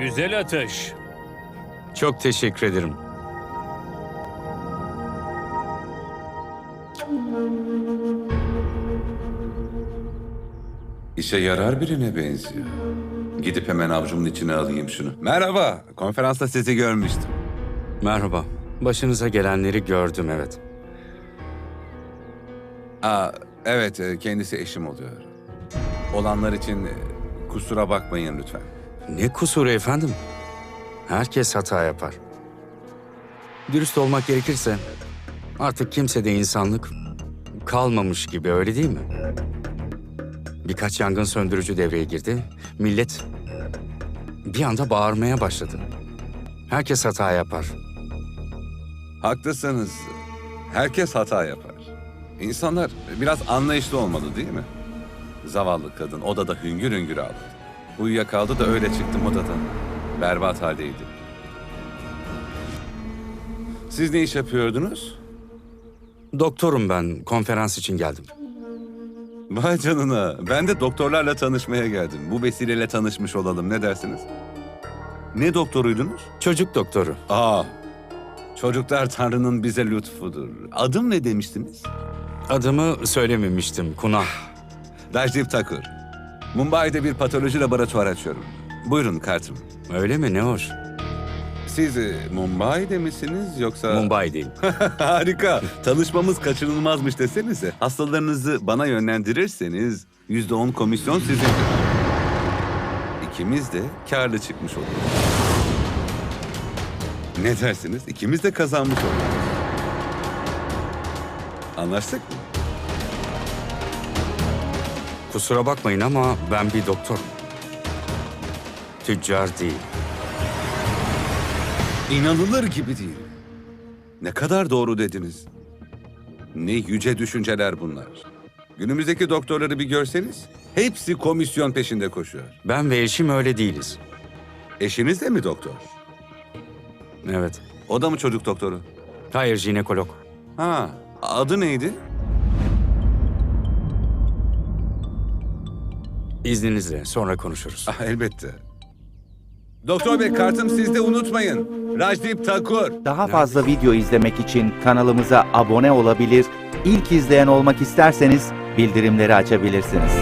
Güzel atış. Çok teşekkür ederim. İşe yarar birine benziyor. Gidip hemen avcumun içine alayım şunu. Merhaba, konferansta sizi görmüştüm. Merhaba. Başınıza gelenleri gördüm evet. Aa, evet, e, kendisi eşim oluyor. Olanlar için e, kusura bakmayın lütfen. Ne kusuru efendim? Herkes hata yapar. Dürüst olmak gerekirse artık kimsede insanlık kalmamış gibi öyle değil mi? Birkaç yangın söndürücü devreye girdi. Millet bir anda bağırmaya başladı. Herkes hata yapar. Haklısınız. Herkes hata yapar. İnsanlar biraz anlayışlı olmalı değil mi? Zavallı kadın odada hüngür hüngür ağladı. Uyuyakaldı da öyle çıktım odadan. Berbat haldeydi. Siz ne iş yapıyordunuz? Doktorum ben. Konferans için geldim. Vay canına. Ben de doktorlarla tanışmaya geldim. Bu vesileyle tanışmış olalım. Ne dersiniz? Ne doktoruydunuz? Çocuk doktoru. Aa, çocuklar Tanrı'nın bize lütfudur. Adım ne demiştiniz? Adımı söylememiştim. Kunal. Rajdip Thakur. Mumbai'de bir patoloji laboratuvarı açıyorum. Buyurun kartım. Öyle mi? Ne hoş. Siz e, Mumbai'de misiniz yoksa... Mumbai'deyim. Harika. Tanışmamız kaçınılmazmış desenize. Hastalarınızı bana yönlendirirseniz yüzde on komisyon sizindir. İkimiz de karlı çıkmış oluruz. Ne dersiniz? İkimiz de kazanmış oluruz. Anlaştık mı? Kusura bakmayın ama ben bir doktorum. Tüccar değil. İnanılır gibi değil. Ne kadar doğru dediniz. Ne yüce düşünceler bunlar. Günümüzdeki doktorları bir görseniz, hepsi komisyon peşinde koşuyor. Ben ve eşim öyle değiliz. Eşiniz de mi doktor? Evet. O da mı çocuk doktoru? Hayır jinekolog. Ha, adı neydi? İzninizle sonra konuşuruz. Ah, elbette. Doktor Bey kartım sizde unutmayın. Rajdip Thakur. Daha fazla video izlemek için kanalımıza abone olabilir, ilk izleyen olmak isterseniz bildirimleri açabilirsiniz.